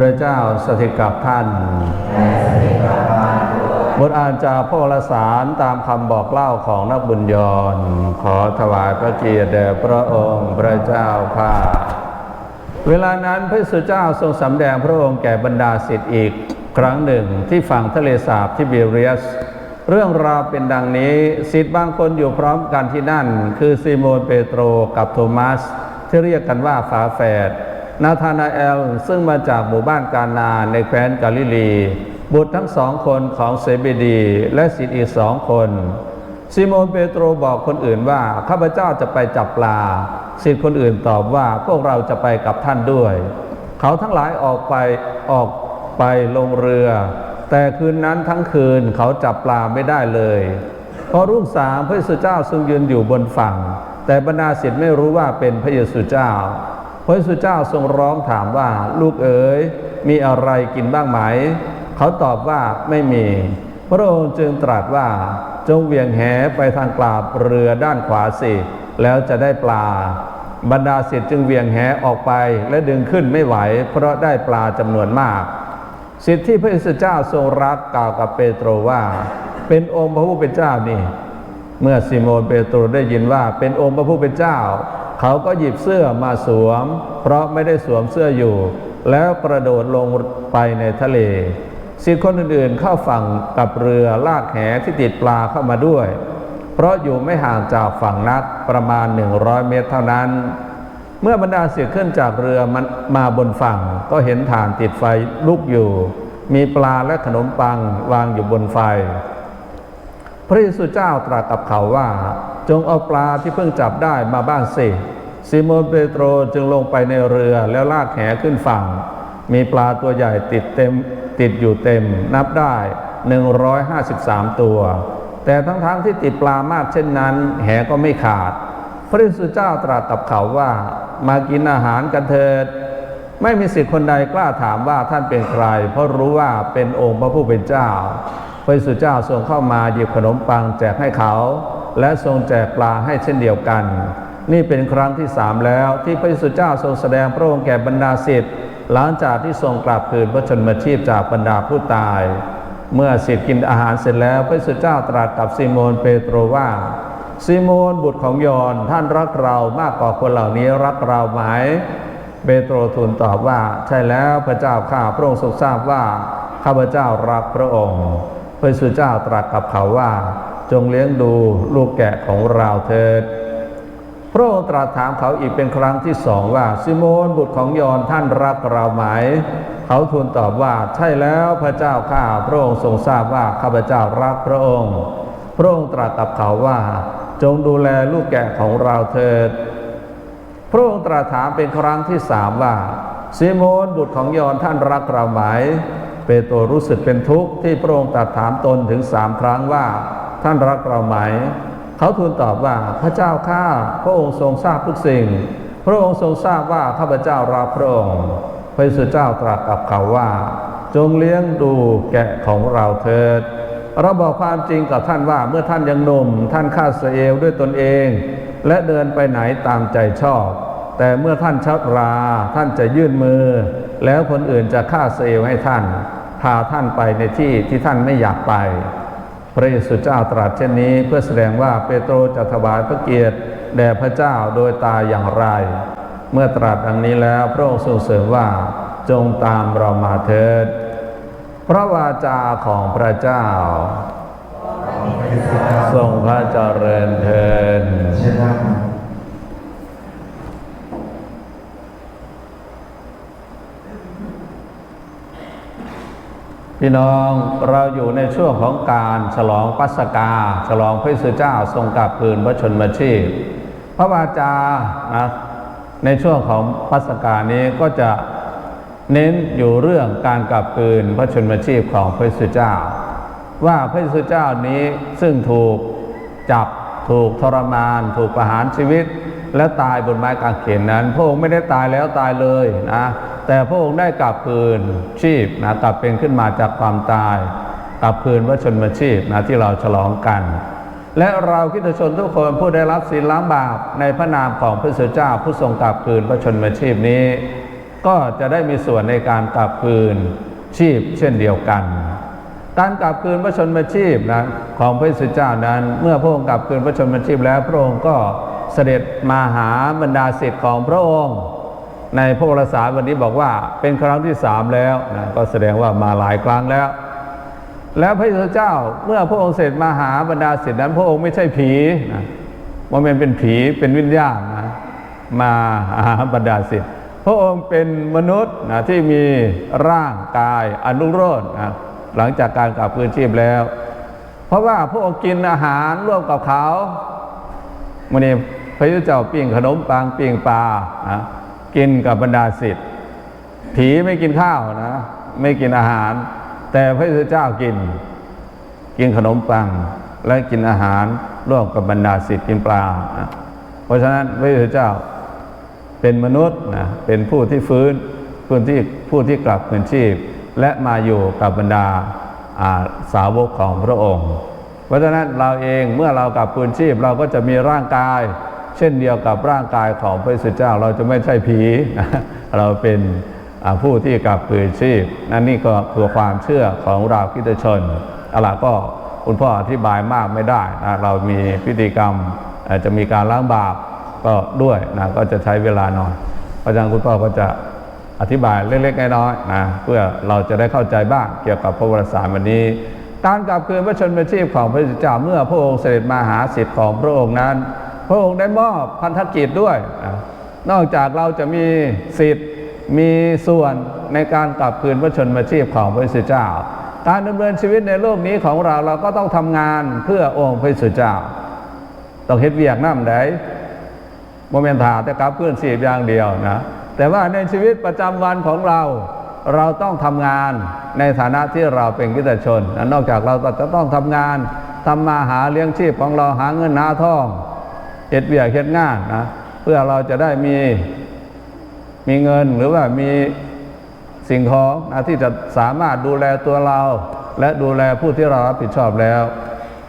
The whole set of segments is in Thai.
พระเจ้าสถิตกับท่าน บทอ่านจากพระรสารตามคำบอกเล่าของนักบุญยนขอถวายพระเกียรติแด่พระองค์พระเจ้าข้าเวลานั้นพระสุเจ้าทรงสำแดงพระองค์แก่บรรดาศิษย์อีกครั้งหนึ่งที่ฝั่งทะเลสาบทิเบเรียส เรื่องราวเป็นดังนี้ศิษย์บางคนอยู่พร้อมกันที่นั่น คือซีโมนเปโตรกับโทมัส ที่เรียกกันว่าฝาแฝด นาธานาเอลซึ่งมาจากหมู่บ้านกานาในแคว้นกาลิลี บุตรทั้งสองคนของเซเบดี และศิษย์อีกสองคน ซิโมนเปโตรบอกคนอื่นว่า ข้าพเจ้าจะไปจับปลาศิษย์คนอื่นตอบว่าพวกเราจะไปกับท่านด้วย เขาทั้งหลายออกไปออกไปลงเรือ แต่คืนนั้นทั้งคืนเขาจับปลาไม่ได้เลยพอรุ่งสางพระเยซูเจ้าทรงยืนอยู่บนฝั่ง แต่บรรดาศิษย์ไม่รู้ว่าเป็นพระเยซูเจ้า ระเยซูเจ้าทรงร้องถามว่าลูกเอ๋ยมีอะไรกินบ้างไหม เขาตอบว่าไม่มี พระองค์จึงตรัสว่าจงเวียงแหไปทางกลาบเรือด้านขวาสิ แล้วจะได้ปลา บรรดาศิษย์จึงเวียงแหออกไปและดึงขึ้นไม่ไหว เพราะได้ปลาจำนวนมากสิทธิที่พระเยซูเจ้าทรงรักกล่าวกับเปโตรว่า เป็นองค์พระผู้เป็นเจ้านี่ เมื่อซิโมนเปโตรได้ยินว่าเป็นองค์พระผู้เป็นเจ้า เขาก็หยิบเสื้อมาสวม เพราะไม่ได้สวมเสื้ออยู่ แล้วกระโดดลงไปในทะเลสิทธิคนอื่นๆเข้าฝั่งกับเรือลากแหที่ติดปลาเข้ามาด้วย เพราะอยู่ไม่ห่างจากฝั่งนักประมาณ 100 เมตรเท่านั้น เมื่อบรรดาเสียขึ้นจากเรือมันมาบนฝั่ง ก็เห็นฐานติดไฟลุกอยู่ มีปลาและขนมปังวางอยู่บนไฟ พระเยซูเจ้าตรัสกับเขาว่า จงเอาปลาที่เพิ่งจับได้มาบ้างสิซิโมนเปโตรจึงลงไปในเรือแล้วลากแหขึ้นฝั่ง มีปลาตัวใหญ่ติดเต็มติดอยู่เต็ม นับได้ 153 ตัว แต่ทั้งๆทที่ติดปลามากเช่นนั้น แหก็ไม่ขาด พระเยซูเจ้าตรัสกับเขาว่ามากินอาหารกันเถิด ไม่มีสิทธิ์คนใดกล้าถามว่าท่านเป็นใคร เพราะรู้ว่าเป็นองค์พระผู้เป็นเจ้า พระเยซูเจ้าทรงเข้ามาหยิบขนมปังแจกให้เขา และทรงแจกปลาให้เช่นเดียวกัน นี่เป็นครั้งที่สามแล้วที่พระเยซูเจ้าทรงแสดงพระองค์แก่บรรดาศิษย์หลังจากที่ทรงกลับคืนพระชนมชีพจากบรรดาผู้ตาย เมื่อศิษย์กินอาหารเสร็จแล้วพระเยซูเจ้าตรัสกับซิโมนเปโตรว่าซิโมนบุตรของยอนท่านรักเรามากกว่าคนเหล่านี้รักเราไหมเปโตรทูลตอบว่า ใช่แล้วพระเจ้าข้าพระองค์ทรงทราบว่าข้าพเจ้ารักพระองค์พระเยซูเจ้าตรัสกับเขาว่า จงเลี้ยงดูลูกแกะของเราเถิด พระองค์ตรัสถามเขาอีกเป็นครั้งที่สองว่า ซิโมนบุตรของยอนท่านรักเราไหม เขาทูลตอบว่าใช่แล้วพระเจ้าข้าพระองค์ทรงทราบว่าข้าพเจ้ารักพระองค์ พระองค์ตรัสกับเขาว่า จงดูแลลูกแกะของเราเถิด พระองค์ตรัสถามเป็นครั้งที่สามว่า ซิโมนบุตรของยอนท่านรักเราไหม เปโตรรู้สึกเป็นทุกข์ที่พระองค์ตรัสถามตนถึงสามครั้งว่า ท่านรักเราไหม เขาทูลตอบว่าพระเจ้าข้าพระองค์ทรงทราบทุกสิ่ง พระองค์ทรงทราบว่าข้าพเจ้ารักพระองค์พระเยซูเจ้าตรัสกับเขาว่า จงเลี้ยงดูแกะของเราเถิด เราบอกความจริงกับท่านว่าเมื่อท่านยังหนุ่ม ท่านฆ่าเสเอลด้วยตนเอง และเดินไปไหนตามใจชอบ แต่เมื่อท่านชักราท่านจะยื่นมือ แล้วคนอื่นจะฆ่าเสเอลให้ท่าน พาท่านไปในที่ที่ท่านไม่อยากไป พระเยซูเจ้าตรัสเช่นนี้เพื่อแสดงว่าเปโตรจะถวายพระเกียรติแด่พระเจ้าโดยตายอย่างไร เมื่อตรัสดังนี้แล้วพระองค์ทรงเสริมว่าจงตามเรามาเถิด พระวาจาของพระเจ้า ทรงพระเจริญเทิน เช่นนั้น พี่น้องเราอยู่ในช่วงของการฉลองปัสกา ฉลองพระเยซูเจ้าทรงกลับคืนพระชนมชีพ พระวาจานะในช่วงของปัสกานี้ก็จะเน้นอยู่เรื่องการกลับคืนพระชนมชีพของพระเยซูเจ้า ว่าพระเยซูเจ้านี้ซึ่งถูกจับถูกทรมาน ถูกประหารชีวิต และตายบนไม้กางเขนนั้น พระองค์ไม่ได้ตายแล้วตายเลยนะ แต่พระองค์ได้กลับคืนชีพนะกลับเป็นขึ้นมาจากความตาย กลับคืนพระชนมชีพนะที่เราฉลองกัน และเราคริสตชนทุกคนผู้ได้รับศีลล้างบาปในพระนามของพระเสเจ้าผู้ทรงกลับคืนพระชนมชีพนี้ ก็จะได้มีส่วนในการกลับคืนชีพเช่นเดียวกันการกลับคืนพระชนมชีพนะของพระเยซูเจ้านั้น เมื่อพระองค์กลับคืนพระชนมชีพแล้วพระองค์ก็เสด็จมาหาบรรดาศิษย์ของพระองค์ ในพระวรสารวันนี้บอกว่าเป็นครั้งที่สามแล้วนะก็แสดงว่ามาหลายครั้งแล้ว แล้วพระเจ้าเมื่อพระองค์เสด็จมาหาบรรดาศิษย์นั้นพระองค์ไม่ใช่ผีนะว่ามันเป็นผีเป็นวิญญาณนะมาหาบรรดาศิษย์พระองค์เป็นมนุษย์นะที่มีร่างกายอนุโรธนะหลังจากการกลับคืนชีพแล้ว เพราะว่าพระองค์กินอาหารร่วมกับเขาวันนี้พระเยซูเจ้าปิ้งขนมปังปิ้งปลานะ กินกับบรรดาศิษย์ผีไม่กินข้าวนะ ไม่กินอาหาร แต่พระเยซูเจ้ากิน กินขนมปัง และกินอาหารร่วมกับบรรดาศิษย์กินปลานะเพราะฉะนั้นพระเยซูเจ้าเป็นมนุษย์นะเป็นผู้ที่ฟื้นผู้ที่ผู้ที่กลับคืนชีพ และมาอยู่กับบรรดาอ่าสาวกของพระองค์ เพราะฉะนั้นเราเองเมื่อเรากลับคืนชีพเราก็จะมีร่างกาย เช่นเดียวกับร่างกายของพระเยซูเจ้าเราจะไม่ใช่ผี เราเป็นผู้ที่กลับคืนชีพนั่นนี่ก็คือความเชื่อของเราคริสตชนอาล่ะก็คุณพ่ออธิบายมากไม่ได้นะเรามีพิธีกรรมจะมีการล้างบาปก็ด้วยนะก็จะใช้เวลาหน่อยเพราะฉะนั้นคุณพ่อก็จะอธิบายเล็กๆน้อยๆนะเพื่อเราจะได้เข้าใจบ้างเกี่ยวกับพระวรสารวันนี้ การกลับคืนพระชนมชีพของพระเยซูเจ้าเมื่อพระองค์เสด็จมาหาสิทธิ์ของพระองค์นั้น พระองค์ได้มอบพันธกิจด้วยนะนอกจากเราจะมีสิทธิ์มีส่วนในการกลับคืนพระชนมชีพของพระเยซูเจ้า การดำเนินชีวิตในโลกนี้ของเราเราก็ต้องทำงานเพื่อองค์พระเยซูเจ้า ต้องเฮ็ดเวียกน้ำใดโมเมนถาแต่กลับคืนสีบอย่างเดียวนะแต่ว่าในชีวิตประจำวันของเราเราต้องทำงานในฐานะที่เราเป็นกิจชนนะนอกจากเราจะต้องทำงานทำมาหาเลี้ยงชีพของเราหาเงินหาทอง เฮ็ดเวียกเฮ็ดงานนะเพื่อเราจะได้มีมีเงินหรือว่ามีสิ่งของนะที่จะสามารถดูแลตัวเรา และดูแลผู้ที่เรารับผิดชอบแล้ว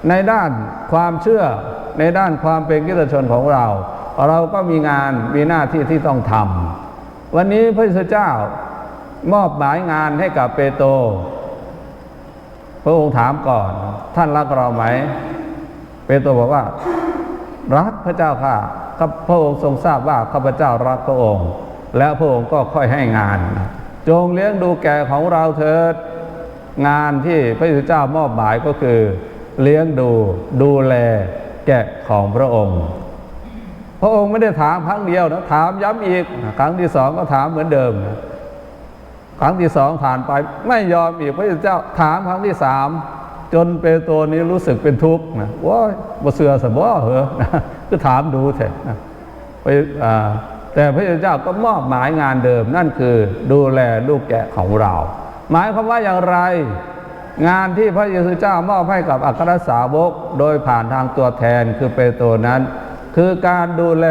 ในด้านความเชื่อในด้านความเป็นกิจชนของเรา เราก็มีงานมีหน้าที่ที่ต้องทำวันนี้พระเจ้ามอบหมายงานให้กับเปโตรพระองค์ถามก่อน ท่านรักเราไหม เปโตรบอกว่า พระเจ้าค่ะข้าพระองค์ทรงทราบว่าข้าพเจ้ารักพระองค์ แล้วพระองค์ก็ค่อยให้งาน จงเลี้ยงดูแก่ของเราเถิด งานที่พระเจ้ามอบหมายก็คือ เลี้ยงดูดูแลแกะของพระองค์ พระองค์ไม่ได้ถามครั้งเดียวนะถามย้ำอีก ครั้งที่สองก็ถามเหมือนเดิมนะครั้งที่สองผ่านไปไม่ยอมอีกพระเจ้าถามครั้งที่สามจนเปโตรนี้รู้สึกเป็นทุกข์นะว้าบ่เสือสมบ่เหรอ ก็ถามดูเถอะไปแต่พระเจ้าก็มอบหมายงานเดิมนั่นคือดูแลลูกแกะของเรา หมายความว่าอย่างไร งานที่พระเยซูเจ้ามอบให้กับอัครสาวกโดยผ่านทางตัวแทนคือเปโตรนั้น คือการดูแล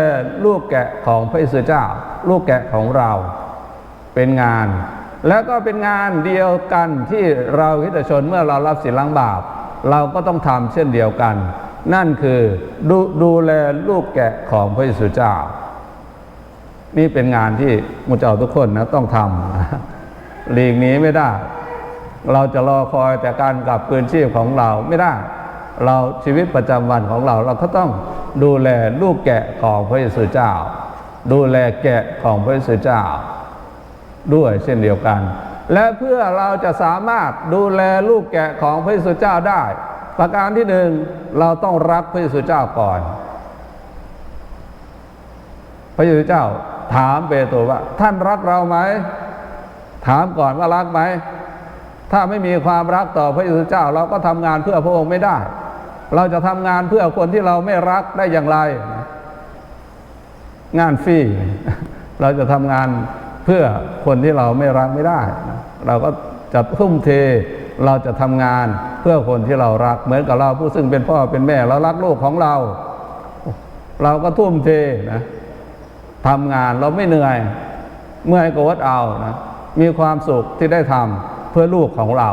ลูกแกะของพระเยซูเจ้า ลูกแกะของเราเป็นงาน แล้วก็เป็นงานเดียวกันที่เราคริสตชนเมื่อเรารับสินล้างบาป เราก็ต้องทำเช่นเดียวกัน นั่นคือดูดูแลลูกแกะของพระเยซูเจ้า นี่เป็นงานที่มุจเจ้าทุกคนนะต้องทำหลีกนี้ไม่ได้ เราจะรอคอยแต่การกลับคืนชีพของเราไม่ได้ เราชีวิตประจำวันของเรา เราก็ต้องดูแลลูกแกะของพระเยซูเจ้า ดูแลแกะของพระเยซูเจ้า ด้วยเช่นเดียวกัน และเพื่อเราจะสามารถดูแลลูกแกะของพระเยซูเจ้าได้ ประการที่หนึ่งเราต้องรักพระเยซูเจ้าก่อน พระเยซูเจ้าถามเปโตรว่า ท่านรักเราไหม ถามก่อนว่ารักไหม ถ้าไม่มีความรักต่อพระเยซูเจ้า เราก็ทำงานเพื่อพระองค์ไม่ได้ เราจะทำงานเพื่อคนที่เราไม่รักได้อย่างไร งานฟรีเราจะทำงานเพื่อคนที่เราไม่รักไม่ได้ เราก็จะทุ่มเท เราจะทำงานเพื่อคนที่เรารัก เหมือนกับเราผู้ซึ่งเป็นพ่อเป็นแม่ เรารักลูกของเรา เราก็ทุ่มเทนะทำงานเราไม่เหนื่อย เมื่อยก็วัดเอานะมีความสุขที่ได้ทำเพื่อลูกของเรา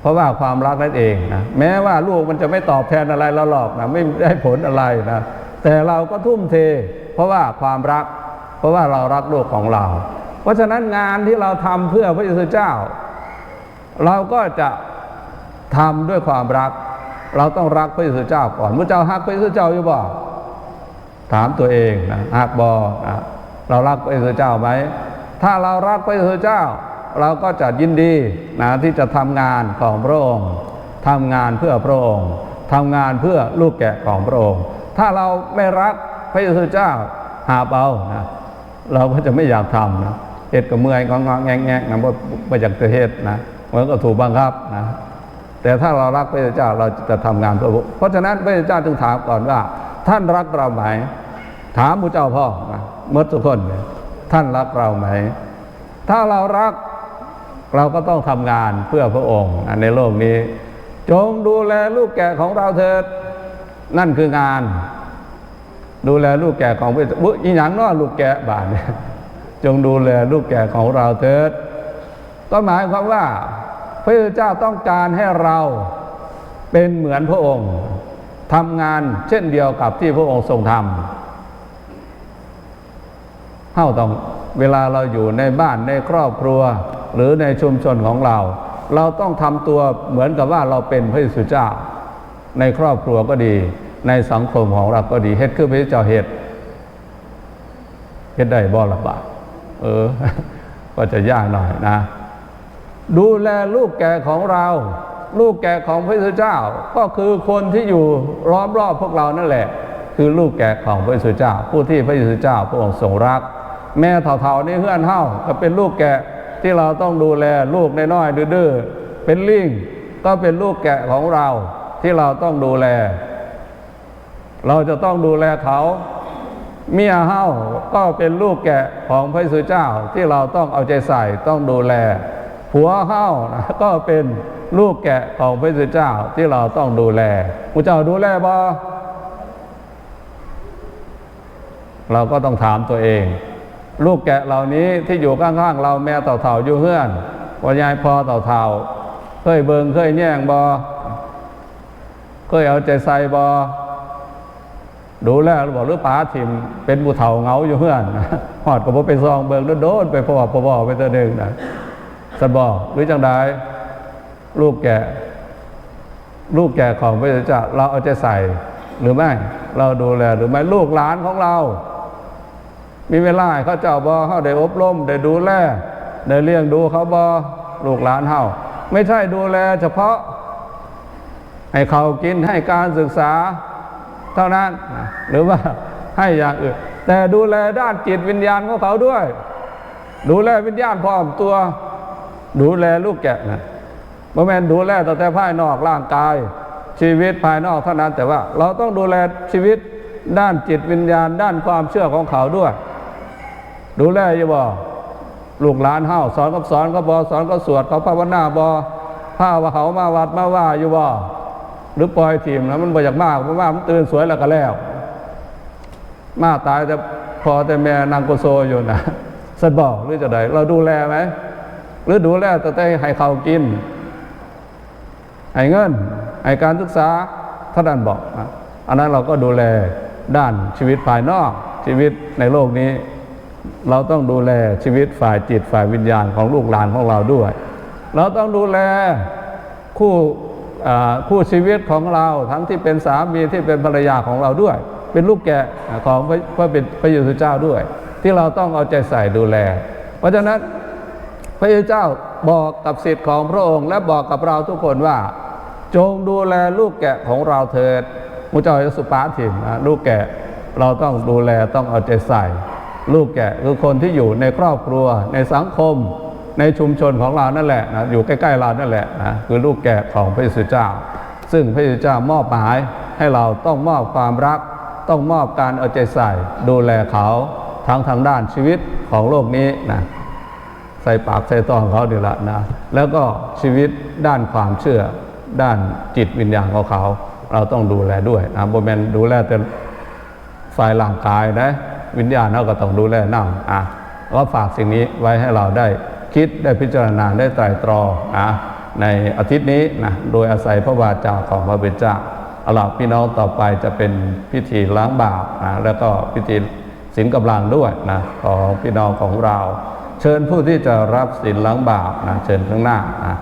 เพราะว่าความรักนั่นเองนะแม้ว่าลูกมันจะไม่ตอบแทนอะไรเราหรอกนะไม่ได้ผลอะไรนะแต่เราก็ทุ่มเท เพราะว่าความรัก เพราะว่าเรารักลูกของเรา เพราะฉะนั้นงานที่เราทำเพื่อพระเยซูเจ้า เราก็จะทำด้วยความรัก เราต้องรักพระเยซูเจ้าก่อนพระเจ้าฮักพระเยซูเจ้าอยู่บ่ถามตัวเองนะฮักบอนะเรารักพระเยซูเจ้าไหมถ้าเรารักพระเยซูเจ้า เราก็จะยินดีนะที่จะทำงานของพระองค์ทำงานเพื่อพระองค์ทำงานเพื่อลูกแกะของพระองค์ ถ้าเราไม่รักพระเยซูเจ้าหาเอานะเราก็จะไม่อยากทำนะเหตุกับเมื่อยงองงแงงแงงนะบ่บ่อยากจะเหตุนะ มันก็ถูกบังคับนะแต่ถ้าเรารักพระเจ้าเราจะทำงานเพื่อพระเพราะฉะนั้นพระเจ้าจึงถามก่อนว่า ท่านรักเราไหม ถามพระเจ้าพ่อนะเมื่อทุกคนท่านรักเราไหม ถ้าเรารักเราก็ต้องทำงานเพื่อพระองค์ในโลกนี้ จงดูแลลูกแกะของเราเถิดนั่นคืองาน ดูแลลูกแกะของพระบุอีหยังน้อลูกแกะบาทเนี่ยจงดูแลลูกแกะของเราเถิด ก็หมายความว่าพระเจ้าต้องการให้เราเป็นเหมือนพระองค์ทำงานเช่นเดียวกับที่พระองค์ทรงทำเท่าต้องเวลาเราอยู่ในบ้านในครอบครัวหรือในชุมชนของเรา เราต้องทำตัวเหมือนกับว่าเราเป็นพระเยซูเจ้า ในครอบครัวก็ดี ในสังคมของเราก็ดีเฮ็ดคือพระเจ้าเฮ็ดเฮ็ดได้บ่ละบาทเออ ก็จะยากหน่อยนะ ดูแลลูกแก่ของเรา ลูกแก่ของพระเยซูเจ้า ก็คือคนที่อยู่ล้อมรอบพวกเรานั่นแหละ คือลูกแก่ของพระเยซูเจ้า ผู้ที่พระเยซูเจ้าพระองค์ทรงรัก แม่เถ่าๆนี่เฮือนเฮาก็เป็นลูกแกะที่เราต้องดูแลลูกน้อยๆดื้อๆเป็นลิงก็เป็นลูกแกะของเราที่เราต้องดูแล เราจะต้องดูแลเขาเมียเฮาก็เป็นลูกแกะของพระเยซูเจ้าที่เราต้องเอาใจใส่ต้องดูแล ผัวเฮานะก็เป็นลูกแกะของพระเจ้าที่เราต้องดูแลผู้เจ้าดูแลบ่เราก็ต้องถามตัวเอง ลูกแกะเหล่านี้ที่อยู่ข้างๆเราแม่เต่าๆอยู่เฮือนว่ายายพอเต่าๆเคยเบิงเคยแย่งบ่เคยเอาใจใส่บ่ดูแลหรือบอกหรือป๋าทิมเป็นบุเฒ่าเงาอยู่เพื่อนหอดก็บ่ไปซองเบิงโดนไปพ่อพ่อพ่อไปตัวหนึ่งนะ สบอหรือจังใดลูกแกะลูกแกะของพระเจ้าเราเอาใจใส่หรือไม่ เราดูแลหรือไม่ลูกหลานของเรา มีเวลาเขาเจ้าบอเขาได้อบรมได้ดูแลได้เลี้ยงดูเขาบอลูกหลานเฮาไม่ใช่ดูแลเฉพาะ ให้เขากินให้การศึกษา เท่านั้น หรือว่าให้อย่างอื่นแต่ดูแลด้านจิตวิญญาณของเขาด้วย ดูแลวิญญาณพร้อมตัว ดูแลลูกแกะนะบ่แม่นดูแลแต่แต่ภายนอกร่างกาย ชีวิตภายนอกเท่านั้นแต่ว่าเราต้องดูแลชีวิตด้านจิตวิญญาณ ด้านความเชื่อของเขาด้วย ดูแลอยู่บ่ลูกหลานเฮาสอนกับสอนก็บอสอนก็สวดเขาภาวนาบอผ้าว่าเขามาวัดมาว่าอยู่บ่หรือปล่อยทีมแล้วมันบ่อยากมากเพราะว่ามันตื่นสวยแล้วก็แล้ว มาตายแต่พอแต่แม่นางโกโซอยู่นะสันบอกหรือจะไดเราดูแลไหม หรือดูแลแต่แต่ให้เขากิน ให้เงิน ให้การศึกษาท่านั้นบอกอันนั้นเราก็ดูแลด้านชีวิตภายนอกชีวิตในโลกนี้ เราต้องดูแลชีวิตฝ่ายจิตฝ่ายวิญญาณของลูกหลานของเราด้วย เราต้องดูแลคู่คู่ชีวิตของเราทั้งที่เป็นสามีที่เป็นภรรยาของเราด้วย เป็นลูกแกะของพระพระเป็นพระเยซูเจ้าด้วย ที่เราต้องเอาใจใส่ดูแล เพราะฉะนั้น พระเจ้าบอกกับสิทธิ์ของพระองค์ และบอกกับเราทุกคนว่า จงดูแลลูกแกะของเราเถิดมุเจ้าสุปาถิ่นะลูกแกะเราต้องดูแลต้องเอาใจใส่ ลูกแกะคือคนที่อยู่ในครอบครัว ในสังคม ในชุมชนของเรานั่นแหละนะอยู่ใกล้ๆเรานั่นแหละนะคือลูกแกะของพระเยซูเจ้า ซึ่งพระเยซูเจ้ามอบหมายให้เราต้องมอบความรัก ต้องมอบการเอาใจใส่ ดูแลเขาทั้งทางด้านชีวิตของโลกนี้นะ ส่ปากใส่ตองเขาดีละนะแล้วก็ชีวิตด้านความเชื่อด้านจิตวิญญาณของเขา เราต้องดูแลด้วยนะโบแมนดูแลแต่ฝ่ายร่างกายนะวิญญาณเราก็ต้องดูแลนั่งอะก็ฝากสิ่งนี้ไว้ให้เราได้คิดได้พิจารณาได้ไตรตรองนะในอาทิตย์นี้นะโดยอาศัยพระวาจาของพระเบิดาเอาล่ะพี่น้องต่อไปจะเป็นพิธีล้างบาปนะแล้วก็พิธีสินกำลังด้วยนะของพี่น้องของเรา เชิญผู้ที่จะรับสินล้างบาปนะเชิญข้างหน้านะ